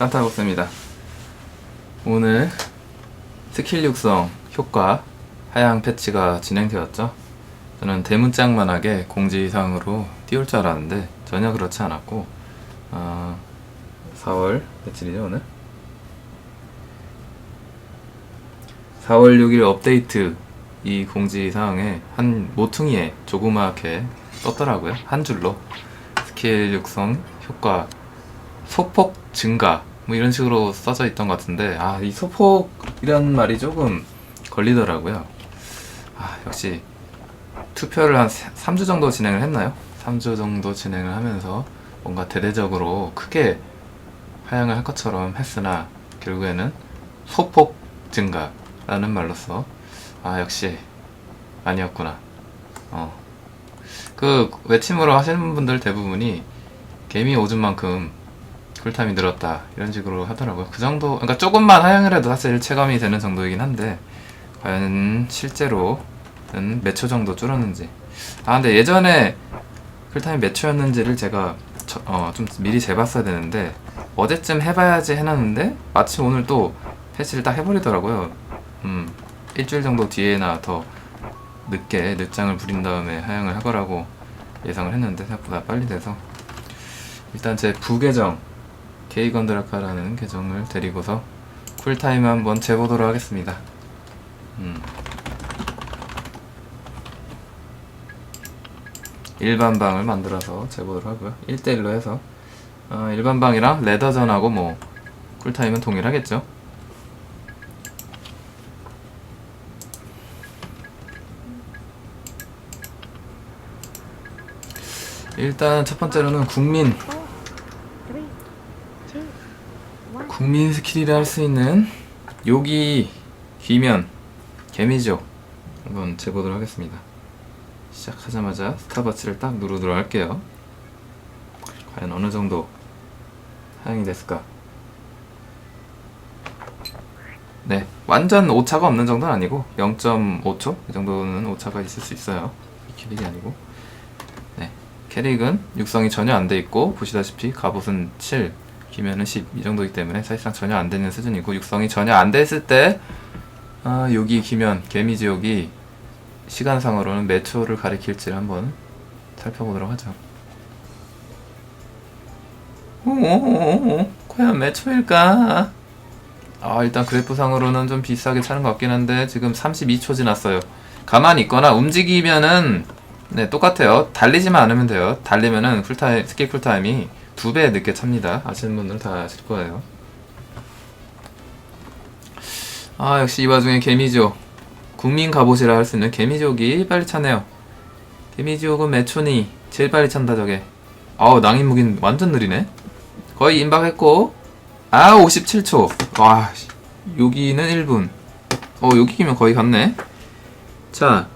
산타복스입니다. 오늘 스킬 육성 효과 하향 패치가 진행되었죠. 저는 대문짝만하게 공지사항으로 띄울 줄 알았는데 전혀 그렇지 않았고 어, 4월 며칠이죠 오늘? 4월 6일 업데이트 이 공지사항에 한 모퉁이에 조그맣게 떴더라고요. 한 줄로 스킬 육성 효과 소폭 증가 뭐 이런 식으로 써져 있던 것 같은데 아 이 소폭이란 말이 조금 걸리더라고요. 아 역시 투표를 한 3주 정도 진행을 했나요? 3주 정도 진행을 하면서 뭔가 대대적으로 크게 하향을 할 것처럼 했으나 결국에는 소폭 증가라는 말로써 아 역시 아니었구나. 어. 그 외침으로 하시는 분들 대부분이 개미 오줌만큼 쿨타임이 늘었다 이런 식으로 하더라고요. 그 정도 그러니까 조금만 하향을 해도 사실 체감이 되는 정도이긴 한데 과연 실제로는 몇 초 정도 줄었는지 아 근데 예전에 쿨타임이 몇 초였는지를 제가 저- 어, 좀 미리 재봤어야 되는데 어제쯤 해봐야지 해놨는데 마침 오늘 또 패치를 딱 해버리더라고요. 음 일주일 정도 뒤에나 더 늦게 늦장을 부린 다음에 하향을 하거라고 예상을 했는데 생각보다 빨리 돼서 일단 제 부계정 게이건드라카라는 계정을 데리고서 쿨타임 한번 재보도록 하겠습니다. 음. 일반 방을 만들어서 재보도록 하고요. 1대1로 해서 어, 일반 방이랑 레더전하고 뭐 쿨타임은 동일하겠죠. 일단 첫 번째로는 국민 국민 스킬이라 할 수 있는 요기 귀면 개미죠. 한번 재보도록 하겠습니다. 시작하자마자 스타버치를 딱 누르도록 할게요. 과연 어느 정도 사용이 됐을까? 네 완전 오차가 없는 정도는 아니고 0.5초? 이 정도는 오차가 있을 수 있어요. 이 캐릭이 아니고. 네 캐릭은 육성이 전혀 안 돼 있고 보시다시피 갑옷은 7 기면은 10 이 정도이기 때문에 사실상 전혀 안 되는 수준이고 육성이 전혀 안 됐을 때 아, 여기 기면 개미지옥이 시간상으로는 몇 초를 가리킬지를 한번 살펴보도록 하죠. 오오오오 과연 몇 초일까? 아 일단 그래프상으로는 좀 비싸게 차는 것 같긴 한데 지금 32초 지났어요. 가만히 있거나 움직이면은 네 똑같아요. 달리지만 않으면 돼요. 달리면은 쿨타임 스킬 쿨타임이 두 배 늦게 찹니다. 아시는 분들은 다 아실 거예요. 아 역시 이 와중에 개미지옥 국민 갑옷이라 할 수 있는 개미지옥이 빨리 차네요. 몇 초니 제일 빨리 찬다 저게. 아우 낭인무긴 완전 느리네. 거의 임박했고 아 57초. 와 씨, 여기는 1분. 어 여기면 거의 갔네. 자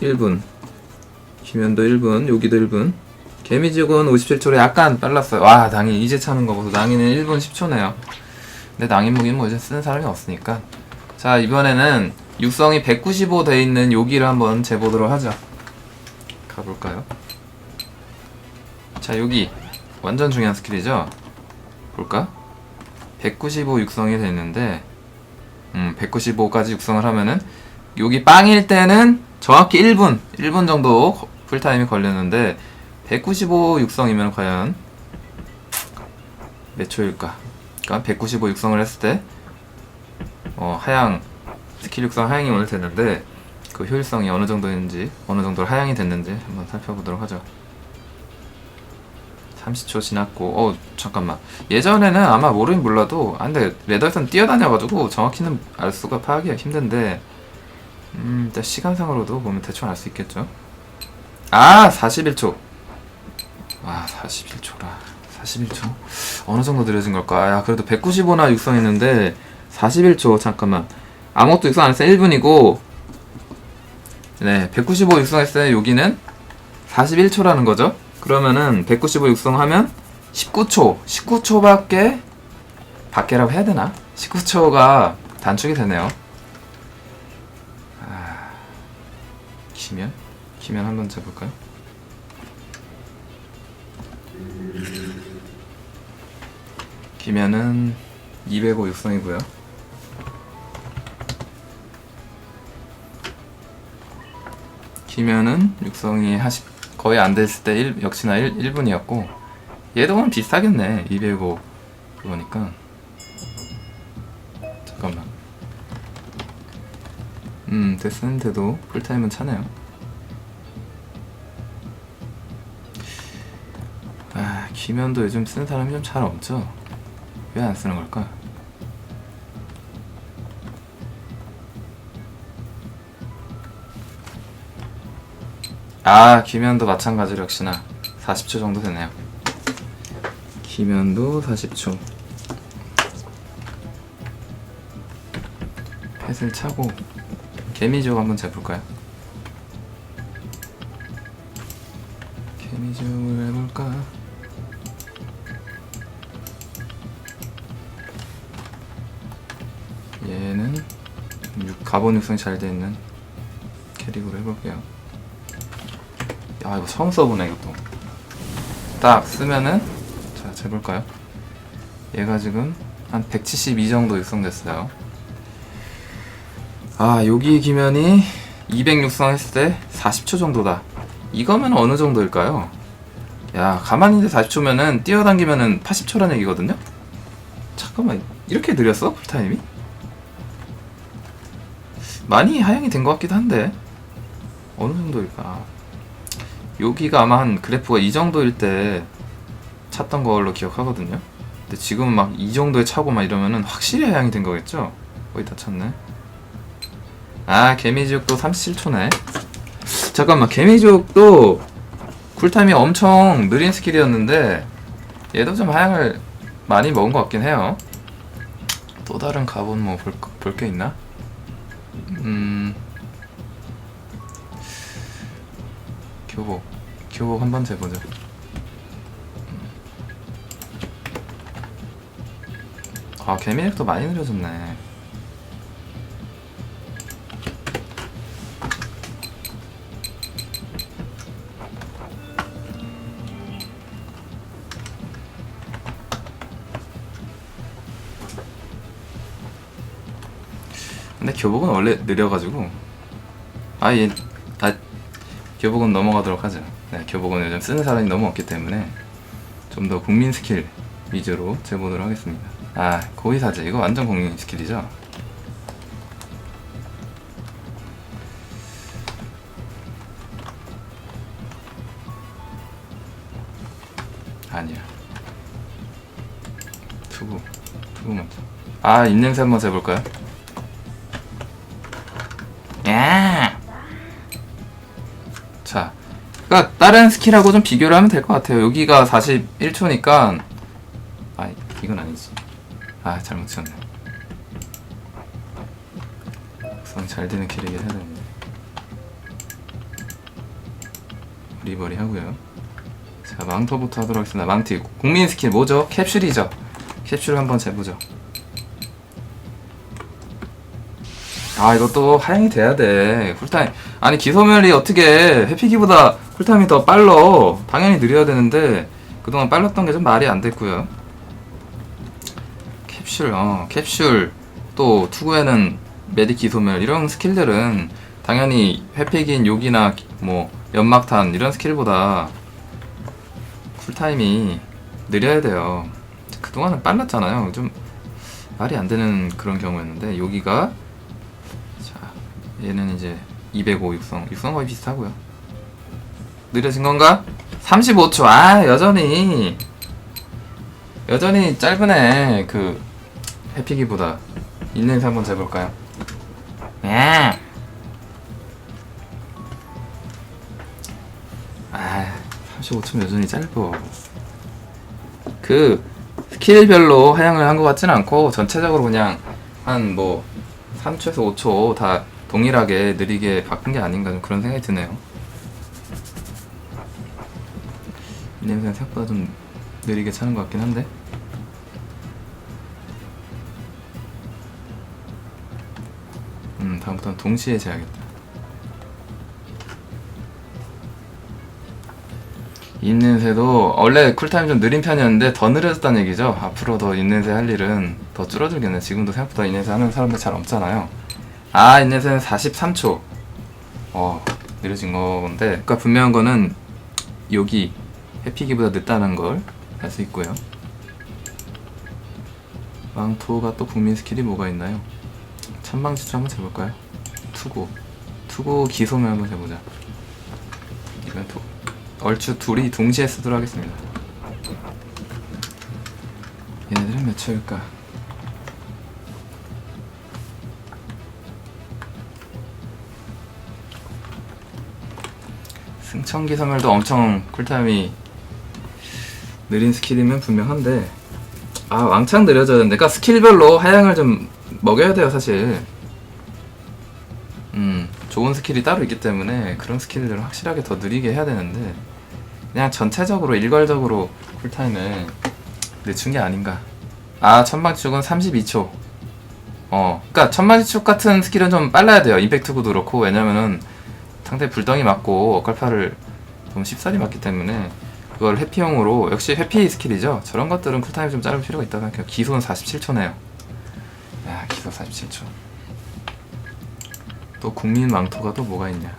1분. 기면도 1분 여기도 1분. 개미지옥은 57초로 약간 빨랐어요. 와, 낭인 이제 차는 거 보소. 낭인은 1분 10초네요. 근데 낭인 무기는 뭐 이제 쓰는 사람이 없으니까. 자, 이번에는 육성이 195 돼 있는 여기를 한번 재보도록 하죠. 가볼까요? 자, 여기 완전 중요한 스킬이죠. 볼까? 195 육성이 돼 있는데, 음, 195까지 육성을 하면은 여기 빵일 때는 정확히 1분, 1분 정도 거- 풀타임이 걸렸는데 195 육성이면 과연 몇 초일까? 그러니까 195 육성을 했을 때 어, 하향 스킬 육성 하향이 오늘 됐는데 그 효율성이 어느 정도인지 어느 정도 하향이 됐는지 한번 살펴보도록 하죠. 30초 지났고 어 잠깐만 예전에는 아마 모르긴 몰라도 아 근데 레더에선 뛰어다녀가지고 정확히는 알 수가 파악이 힘든데 음 일단 시간상으로도 보면 대충 알 수 있겠죠 아 41초 와 41초라. 41초? 어느 정도 느려진 걸까? 야 그래도 195나 육성했는데 41초. 잠깐만. 아무것도 육성 안 했어 1분이고. 네195 육성했어요. 여기는 41초라는 거죠? 그러면은 195 육성하면 19초. 19초밖에 밖에라고 해야 되나? 19초가 단축이 되네요. 아, 기면? 기면 한번 재볼까요? 기면은 205 육성이고요. 기면은 육성이 하시, 거의 안 됐을 때 일, 역시나 1, 1분이었고 얘도 그럼 비슷하겠네 205 그거니까. 잠깐만. 음 됐는데도 풀타임은 차네요. 아 기면도 요즘 쓰는 사람이 좀 잘 없죠 왜 안 쓰는 걸까 아 기면도 마찬가지로 역시나 40초 정도 되네요 기면도 40초 펫을 차고 개미지옥 한번 재볼까요? 개미지옥을 해볼까? 얘는 육- 가본 육성이 잘 돼 있는 캐릭으로 해볼게요. 야 이거 처음 써보네 이것도. 딱 쓰면은 자 재볼까요? 얘가 지금 한 172 정도 육성됐어요. 아 여기 기면이 200 육성했을 때 40초 정도다. 이거면 어느 정도일까요? 야 가만히 있는데 40초면은 뛰어당기면은 80초라는 얘기거든요. 잠깐만 이렇게 느렸어 풀타임이? 많이 하향이 된 것 같기도 한데 어느 정도일까? 여기가 아마 한 그래프가 이 정도일 때 찼던 걸로 기억하거든요. 근데 지금은 막 이 정도에 차고 막 이러면은 확실히 하향이 된 거겠죠? 거의 다 찼네. 아 개미지옥도 37초네. 잠깐만 개미지옥도 쿨타임이 엄청 느린 스킬이었는데 얘도 좀 하향을 많이 먹은 것 같긴 해요. 또 다른 가본 뭐볼 게 있나? 음. 교복. 교복 한번 재보자 아 개미력도 많이 느려졌네 교복은 원래 느려가지고 아예 아, 교복은 넘어가도록 하죠. 네, 교복은 요즘 쓰는 사람이 너무 없기 때문에 좀 더 국민 스킬 위주로 재보도록 하겠습니다. 아 고의사제 이거 완전 국민 스킬이죠. 아니야. 투구 투구 먼저. 아 입냄새 한번 재볼까요? 그러니까 다른 스킬하고 좀 비교를 하면 될 것 같아요. 여기가 41초니까 아 이건 아니지. 아 잘못. 우선 잘 되는 캐릭을 해야 되는데. 리버리 하고요. 자 망토부터 하도록 하겠습니다. 망티 국민 스킬 뭐죠? 캡슐이죠. 캡슐 한번 재보죠. 아 이것도 하향이 돼야 돼. 쿨타임. 아니 기소멸이 어떻게 해피기보다 쿨타임이 더 빨러? 당연히 느려야 되는데 그동안 빨랐던 게 좀 말이 안 됐고요. 캡슐 어 캡슐. 또 투구에는 메디 기소멸. 이런 스킬들은 당연히 회피긴 욕이나 뭐 연막탄 이런 스킬보다 쿨타임이 느려야 돼요. 그동안은 빨랐잖아요. 좀 말이 안 되는 그런 경우였는데 여기가 자, 얘는 이제 205 육성. 육성 거의 비슷하고요. 느려진 건가? 35초. 아, 여전히 여전히 짧으네. 그 해피기보다. 인내에서 한번 재볼까요? 야. 아, 35초 여전히 짧어. 그 스킬별로 하향을 한 것 같지는 않고 전체적으로 그냥 한 뭐 3초에서 5초 다 동일하게 느리게 바꾼 게 아닌가 좀 그런 생각이 드네요. 이 냄새는 생각보다 좀 느리게 차는 것 같긴 한데. 음, 다음부터는 동시에 재야겠다. 입냄새도 원래 쿨타임 좀 느린 편이었는데 더 느려졌다는 얘기죠. 앞으로 더 입냄새 할 일은 더 줄어들겠네. 지금도 생각보다 입냄새 하는 사람들 잘 없잖아요. 아, 입냄새는 43초. 어, 느려진 건데. 그러니까 분명한 거는 여기 해피기보다 늦다는 걸 알 수 있고요. 망토가 또 국민 스킬이 뭐가 있나요? 천방지축 한번 재볼까요? 투구. 투구 기소면 한번 해보자. 이벤트. 얼추 둘이 동시에 쓰도록 하겠습니다. 얘네들은 몇 초일까? 승천기 선멸도 엄청 쿨타임이 느린 스킬이면 분명한데 아 왕창 느려져야 되는데. 그러니까 스킬별로 하향을 좀 먹여야 돼요 사실. 음 좋은 스킬이 따로 있기 때문에 그런 스킬들을 확실하게 더 느리게 해야 되는데 그냥 전체적으로 일괄적으로 쿨타임을 늦춘 게 아닌가. 아 천방지축은 32초. 어 그니까 천방지축 같은 스킬은 좀 빨라야 돼요. 임팩트구도 그렇고. 왜냐면은 상대 불덩이 맞고 억갈파를 너무 쉽사리 맞기 때문에 그걸 회피용으로 역시 회피 스킬이죠. 저런 것들은 쿨타임이 좀 짧을 필요가 있다고 생각해요. 기소는 47초네요. 야 기소 47초. 또 국민 망토가 또 뭐가 있냐?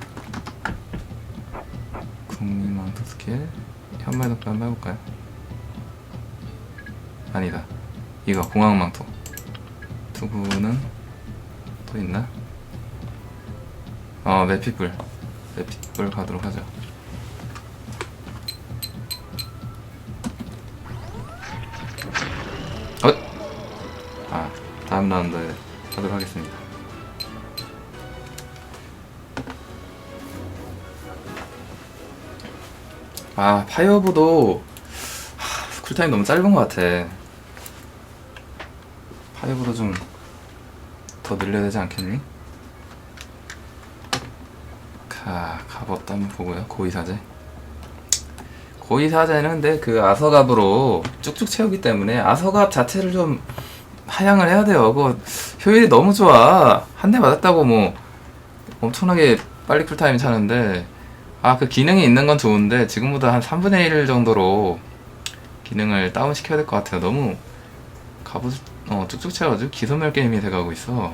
국민 망토 스킬? 현말 덕배 한번 해볼까요? 아니다. 이거 공항 망토. 투구는 또 있나? 어 매피불 매피불 가도록 하죠 어? 아 다음 라운드에 하도록 하겠습니다 아 파이어보도 하, 쿨타임 너무 짧은 것 같아 파이어보도 좀 더 늘려야 되지 않겠니? 가 갑옷도 한번 보고요. 고의사제. 고의사제는 근데 그 아서갑으로 쭉쭉 채우기 때문에 아서갑 자체를 좀 하향을 해야 돼요. 그거 효율이 너무 좋아. 한 대 맞았다고 뭐 엄청나게 빨리 쿨타임 차는데. 아 그 기능이 있는 건 좋은데 지금보다 한 3분의 1 정도로 기능을 다운 시켜야 될 것 같아요. 너무 갑옷 어 쭉쭉 채워가지고 기소멸 게임이 돼가고 있어.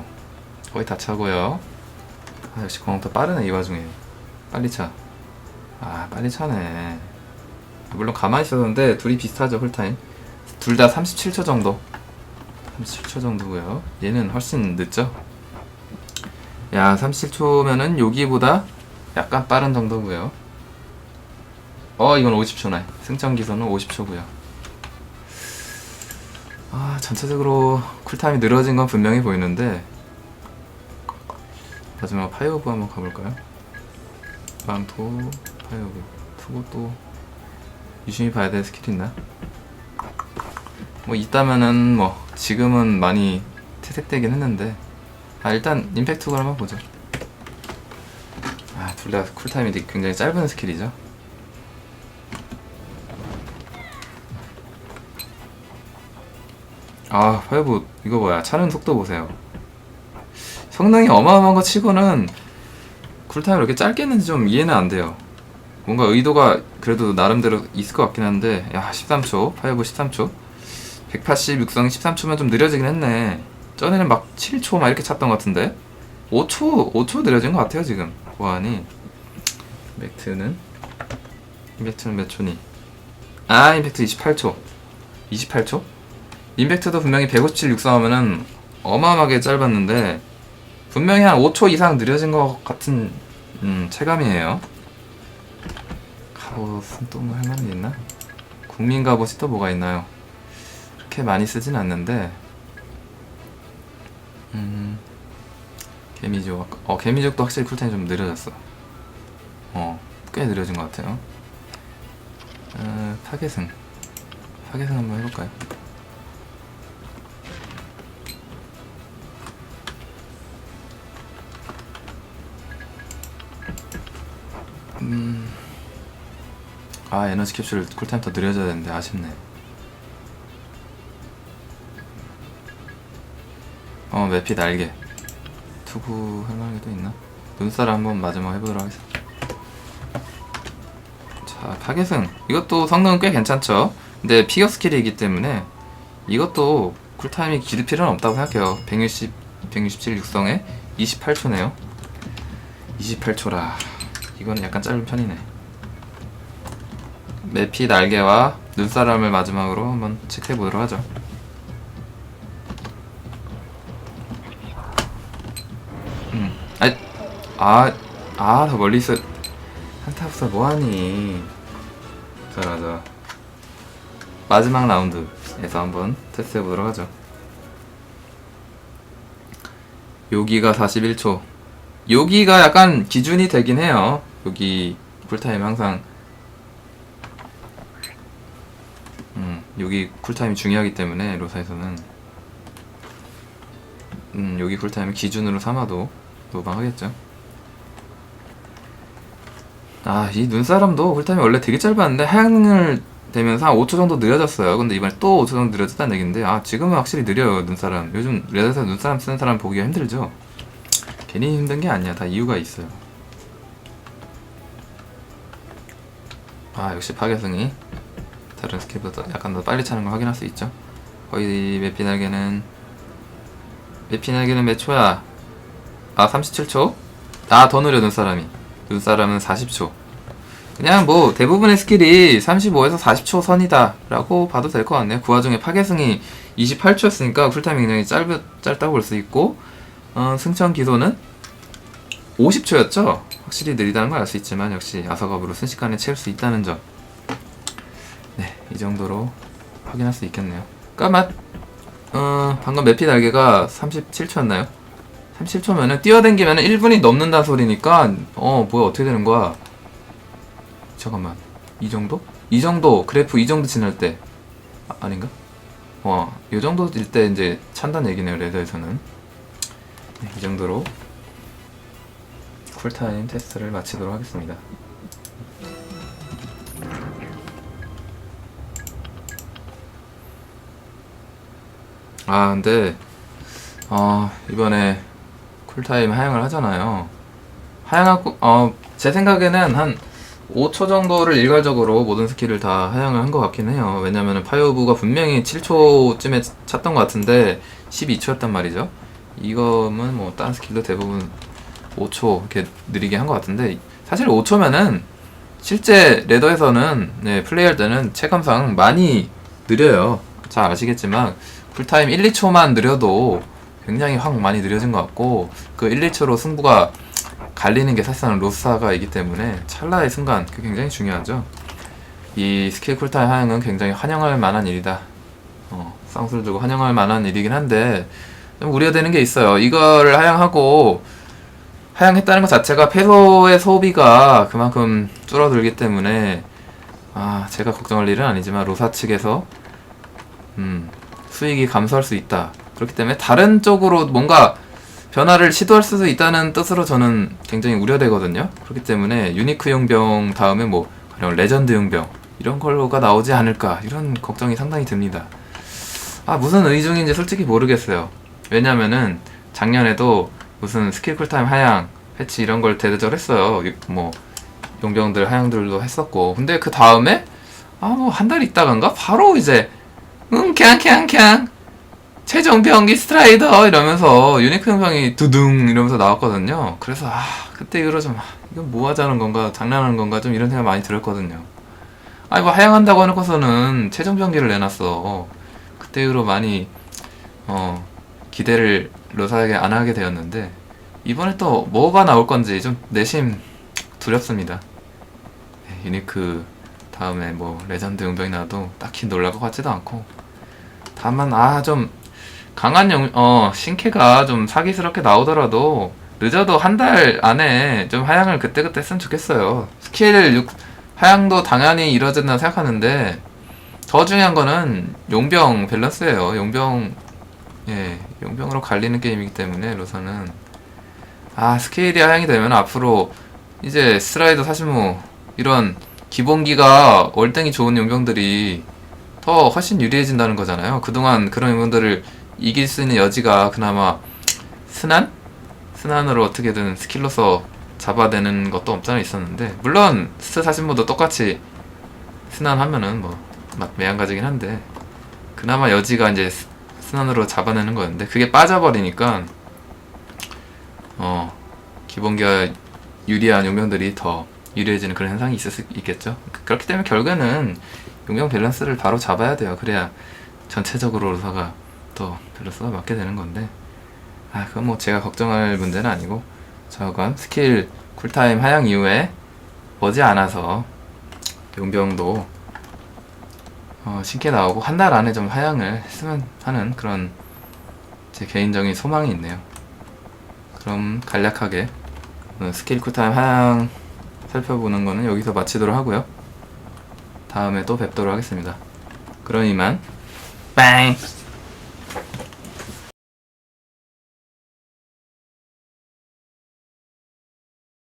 거의 다 차고요. 아 역시 공항도 빠르네 이 와중에 빨리 차. 아 빨리 차네. 물론 가만히 있었는데 둘이 비슷하죠 홀타임. 둘 다 37초 정도. 37초 정도고요. 얘는 훨씬 늦죠. 야 37초면은 여기보다 약간 빠른 정도고요. 어 이건 50초네. 승천 기선은 50초고요. 아 전체적으로 쿨타임이 늘어진 건 분명히 보이는데 마지막 파이어브 한번 가볼까요? 망토 파이어브 투고 또 유심히 봐야 될 스킬 있나? 뭐 있다면은 뭐 지금은 많이 퇴색되긴 했는데 아 일단 임팩트걸 한번 보죠. 아 둘 다 쿨타임이 굉장히 짧은 스킬이죠? 아 파이어브 이거 뭐야? 차는 속도 보세요. 성능이 어마어마한 거 치고는 쿨타임이 이렇게 짧게 했는지 좀 이해는 안 돼요. 뭔가 의도가 그래도 나름대로 있을 것 같긴 한데, 야, 13초, 파이브 13초. 180 육성 13초면 좀 느려지긴 했네. 전에는 막 7초 막 이렇게 찼던 것 같은데. 5초, 5초 느려진 것 같아요, 지금. 보안이. 임팩트는? 임팩트는 몇 초니? 아, 임팩트 28초. 28초? 임팩트도 분명히 157 육성하면은 어마어마하게 짧았는데, 분명히 한 5초 이상 느려진 것 같은 음, 체감이에요. 갑옷은 또뭐할게 있나? 국민 갑옷이 또 뭐가 있나요? 그렇게 많이 쓰진 않는데 음, 개미족 어 개미족도 확실히 쿨타임이 좀 느려졌어. 어, 꽤 느려진 것 같아요. 어, 타겟은 타겟은 한번 해볼까요? 음. 아 에너지 캡슐 쿨타임 더 느려져야 되는데 아쉽네 어 매피 날개 투구 할 만한 게또 있나? 눈살 한번 마지막 해보도록 하겠습니다 자 자, 파괴승. 이것도 성능은 꽤 괜찮죠. 근데 피겨 스킬이기 때문에 이것도 쿨타임이 길 필요는 없다고 생각해요. 160, 167 육성에 28초네요. 28초라. 이거는 약간 짧은 편이네. 매피 날개와 눈사람을 마지막으로 한번 체크해 보도록 하죠. 음, 아, 아, 아, 더 멀리서 한타부터 뭐하니? 자, 자. 마지막 라운드에서 한번 테스트 해 보도록 하죠. 여기가 41초. 여기가 약간 기준이 되긴 해요. 여기 쿨타임 항상 음, 여기 쿨타임이 중요하기 때문에 로사에서는 음, 여기 쿨타임을 기준으로 삼아도 노방하겠죠. 아, 이 눈사람도 쿨타임이 원래 되게 짧았는데 하향을 되면서 한 5초 정도 느려졌어요. 근데 이번에 또 5초 정도 느려졌다는 얘긴데 아, 지금은 확실히 느려요, 눈사람. 요즘 레드에서 눈사람 쓰는 사람 보기가 힘들죠. 괜히 힘든 게 아니야. 다 이유가 있어요. 아, 역시 파괴승이 다른 스킬보다 약간 더 빨리 차는 걸 확인할 수 있죠. 거의 매피 날개는 매피 날개는 몇 초야? 아 37초? 아 더 느려 눈사람이 눈사람은 40초 그냥 뭐 대부분의 스킬이 35에서 40초 선이다 라고 봐도 될 것 같네요 그 와중에 파괴승이 28초였으니까 쿨타임이 굉장히 짧, 짧다고 볼 수 있고 어, 승천 기소는 50초였죠 확실히 느리다는 걸 알 수 있지만 역시 아서갑으로 순식간에 채울 수 있다는 점 네, 이 정도로 확인할 수 있겠네요. 까맛, 어, 방금 매피 날개가 37초였나요? 37초면은 뛰어댕기면 1분이 넘는다 소리니까, 어, 뭐야, 어떻게 되는 거야? 잠깐만, 이 정도? 이 정도, 그래프 이 정도 지날 때, 아, 아닌가? 어, 이 정도일 때 이제 찬다는 얘기네요, 레더에서는. 네, 이 정도로 쿨타임 테스트를 마치도록 하겠습니다. 아 근데 어 이번에 쿨타임 하향을 하잖아요. 하향하고 어 제 생각에는 한 5초 정도를 일괄적으로 모든 스킬을 다 하향을 한 것 같긴 해요. 왜냐면은 파이오브가 분명히 7초쯤에 찼던 것 같은데 12초였단 말이죠. 이거는 뭐 다른 스킬도 대부분 5초 이렇게 느리게 한 것 같은데 사실 5초면은 실제 레더에서는 네, 플레이할 때는 체감상 많이 느려요 잘 아시겠지만 풀타임 1, 2초만 느려도 굉장히 확 많이 느려진 것 같고 그 1, 2초로 승부가 갈리는 게 사실상 로사가이기 때문에 찰나의 순간 그게 굉장히 중요하죠. 이 스킬 쿨타임 하향은 굉장히 환영할 만한 일이다. 어, 쌍수를 두고 환영할 만한 일이긴 한데 좀 우려되는 게 있어요. 이거를 하향하고 하향했다는 것 자체가 페소의 소비가 그만큼 줄어들기 때문에 아 제가 걱정할 일은 아니지만 로사 측에서 음, 수익이 감소할 수 있다. 그렇기 때문에 다른 쪽으로 뭔가 변화를 시도할 수도 있다는 뜻으로 저는 굉장히 우려되거든요. 그렇기 때문에 유니크 용병 다음에 뭐 가령 레전드 용병 이런 걸로가 나오지 않을까 이런 걱정이 상당히 듭니다. 아 무슨 의중인지 솔직히 모르겠어요. 왜냐면은 작년에도 무슨 스킬 쿨타임 하향 패치 이런 걸 대대적했어요. 뭐 용병들 하향들도 했었고 근데 그 다음에 아 뭐 한 달 있다간가 바로 이제 응, 캬. 최종 병기 스트라이더 이러면서 유니크 형병이 두둥 이러면서 나왔거든요. 그래서 아 그때 이후로 좀 아, 이건 뭐 하자는 건가 장난하는 건가 좀 이런 생각 많이 들었거든요. 아니 뭐 하향한다고 해놓고서는 최종 병기를 내놨어. 그때 이후로 많이 어 기대를 로사에게 안 하게 되었는데 이번에 또 뭐가 나올 건지 좀 내심 두렵습니다. 네, 유니크 다음에 뭐 레전드 용병이 나도 딱히 놀랄 것 같지도 않고 다만 아 좀 강한 용, 어 신캐가 좀 사기스럽게 나오더라도 늦어도 한 달 안에 좀 하향을 그때그때 했으면 좋겠어요. 스킬 6, 하향도 당연히 이루어진다고 생각하는데 더 중요한 거는 용병 밸런스예요. 용병 예 용병으로 갈리는 게임이기 때문에 로사는 아 스케일이 하향이 되면 앞으로 이제 스라이더 사시무 이런 기본기가 월등히 좋은 용병들이 더 훨씬 유리해진다는 거잖아요. 그동안 그런 용병들을 이길 수 있는 여지가 그나마 스난? 스난으로 어떻게든 스킬로서 잡아내는 것도 없잖아 있었는데 물론 스트 사신모도 똑같이 순환하면은 뭐 마- 매한가지긴 한데 그나마 여지가 이제 스- 순환으로 잡아내는 거였는데 그게 빠져버리니까 어 기본기가 유리한 용병들이 더 유리해지는 그런 현상이 있을 수 있겠죠. 그- 그렇기 때문에 결국에는 용병 밸런스를 바로 잡아야 돼요. 그래야 전체적으로서가 또 밸런스가 맞게 되는 건데 아 그건 뭐 제가 걱정할 문제는 아니고 저건 스킬 쿨타임 하향 이후에 머지 않아서 용병도 어, 신께 나오고 한 달 안에 좀 하향을 했으면 하는 그런 제 개인적인 소망이 있네요. 그럼 간략하게 오늘 스킬 쿨타임 하향 살펴보는 거는 여기서 마치도록 하고요. 다음에 또 뵙도록 하겠습니다. 그럼 이만 빵!